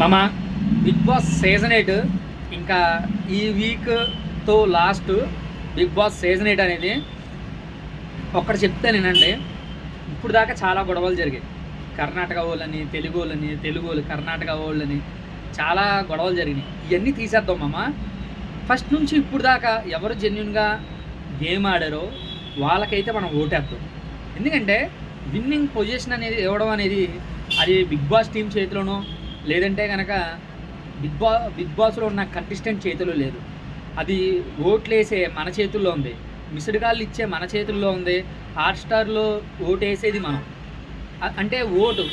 మామ big boss season eight ఇంకా ఈ వీక్తో last Bigg Boss season eight అనేది ఒక్కడ చెప్తే నేనండి ఇప్పుడు దాకా చాలా గొడవలు జరిగాయి. కర్ణాటక వాళ్ళని తెలుగు వాళ్ళని తెలుగు వాళ్ళు కర్ణాటక వాళ్ళని చాలా గొడవలు జరిగినాయి. ఇవన్నీ తీసేద్దాం మామ. ఫస్ట్ నుంచి ఇప్పుడు దాకా ఎవరు జెన్యున్గా గేమ్ ఆడారో వాళ్ళకైతే మనం ఓటేద్దాం. ఎందుకంటే విన్నింగ్ పొజిషన్ అనేది ఇవ్వడం అనేది అది బిగ్ బాస్ టీం చేతిలోనో లేదంటే కనుక బిగ్ బా బిగ్ బాస్లో ఉన్న కంటెస్టెంట్ చేతిలో లేదు. అది ఓట్లు వేసే మన చేతుల్లో ఉంది. మిస్డ్ కాళ్ళు ఇచ్చే మన చేతుల్లో ఉంది. హాట్స్టార్లో ఓటు వేసేది మనం. అంటే ఓటు.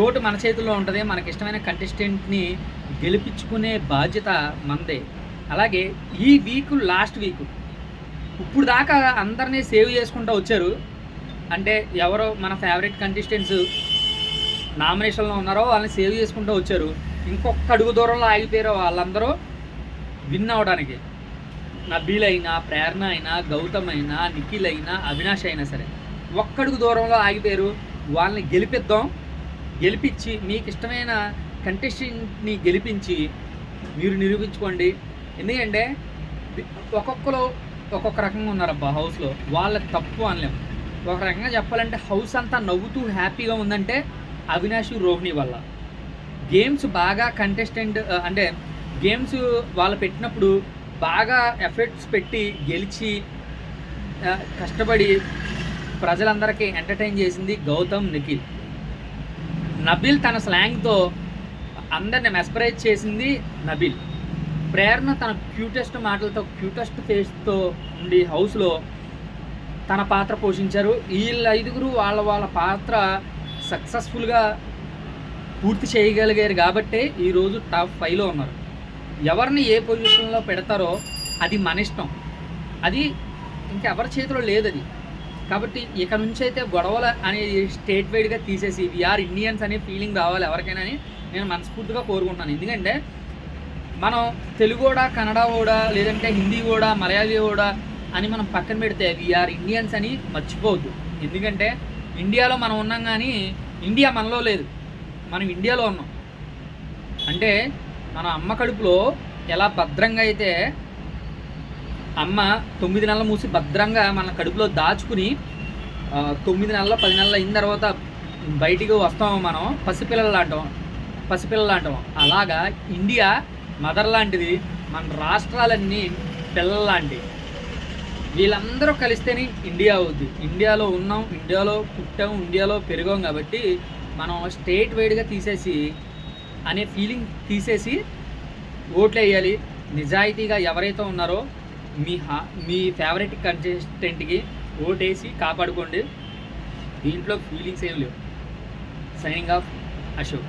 ఓటు మన చేతుల్లో ఉంటుంది. మనకి ఇష్టమైన కంటెస్టెంట్ని గెలిపించుకునే బాధ్యత మనదే. అలాగే ఈ వీక్ లాస్ట్ వీక్ ఇప్పుడు దాకా అందరినీ సేవ్ చేసుకుంటూ వచ్చారు. అంటే ఎవరో మన ఫేవరెట్ కంటెస్టెంట్స్ నామినేషన్లో ఉన్నారో వాళ్ళని సేవ్ చేసుకుంటూ వచ్చారు. ఇంకొక అడుగు దూరంలో ఆగిపోయారో వాళ్ళందరూ విన్ అవ్వడానికి నబీల్ అయినా ప్రేరణ అయినా గౌతమ్ అయినా నిఖిల్ అయినా అవినాష్ అయినా సరే. ఒక్కడుగు దూరంలో ఆగిపోయారు. వాళ్ళని గెలిపిద్దాం. గెలిపించి మీకు ఇష్టమైన కంటెస్టెంట్ని గెలిపించి మీరు నిరూపించుకోండి. ఎందుకంటే ఒక్కొక్కరు ఒక్కొక్క రకంగా ఉన్నారబ్బా హౌస్లో వాళ్ళ తప్పు అనలేము ఒక రకంగా చెప్పాలంటే హౌస్ అంతా నవ్వుతూ హ్యాపీగా ఉందంటే అవినాష్ రోహిణి వల్ల. గేమ్స్ బాగా కంటెస్టెంట్ అంటే గేమ్స్ వాళ్ళు పెట్టినప్పుడు బాగా ఎఫర్ట్స్ పెట్టి గెలిచి కష్టపడి ప్రజలందరికీ ఎంటర్టైన్ చేసింది గౌతమ్ నిఖిల్. నబిల్ తన స్లాంగ్తో అందరిని మెస్పరైజ్ చేసింది నబిల్. ప్రేరణ తన క్యూటెస్ట్ మాటలతో క్యూటెస్ట్ ఫేస్తో ఉండి హౌస్లో తన పాత్ర పోషించారు. వీళ్ళ ఐదుగురు వాళ్ళ వాళ్ళ పాత్ర సక్సెస్ఫుల్గా పూర్తి చేయగలిగారు కాబట్టే ఈరోజు టాప్ ఫైవ్లో ఉన్నారు. ఎవరిని ఏ పొజిషన్లో పెడతారో అది మన ఇష్టం. అది ఇంకెవరి చేతిలో లేదు అది కాబట్టి ఇక నుంచి అయితే గొడవలు అనేది స్టేట్ వైడ్గా తీసేసి వీఆర్ ఇండియన్స్ అనే ఫీలింగ్ రావాలి ఎవరికైనా అని నేను మనస్ఫూర్తిగా కోరుకుంటున్నాను. ఎందుకంటే మనం తెలుగు కూడా కన్నడ కూడా లేదంటే హిందీ కూడా మలయాళీ కూడా అని మనం పక్కన పెడితే వీఆర్ ఇండియన్స్ అని మర్చిపోవద్దు. ఎందుకంటే ఇండియాలో మనం ఉన్నాం కానీ ఇండియా మనలో లేదు. మనం ఇండియాలో ఉన్నాం. అంటే మన అమ్మ కడుపులో ఎలా భద్రంగా అయితే అమ్మ తొమ్మిది నెలలు మూసి భద్రంగా మన కడుపులో దాచుకుని తొమ్మిది నెలలు పది నెలలు అయిన తర్వాత బయటికి వస్తాము మనం పసిపిల్లలు లాంటాం పసిపిల్లలు లాంటాం అలాగా ఇండియా మదర్ లాంటిది మన రాష్ట్రాలన్నీ పిల్లలు లాంటివి. వీళ్ళందరూ కలిస్తేనే ఇండియా అవుద్ది. ఇండియాలో ఉన్నాం ఇండియాలో పుట్టాం ఇండియాలో పెరిగాం కాబట్టి మనం స్టేట్ వైడ్గా తీసేసి అనే ఫీలింగ్ తీసేసి ఓట్లు వేయాలి. నిజాయితీగా ఎవరైతే ఉన్నారో మీ హా మీ ఫేవరెట్ కంటెస్టెంట్కి ఓటేసి కాపాడుకోండి. దీంట్లో ఫీలింగ్స్ ఏం లేవు. Signing off Ashok.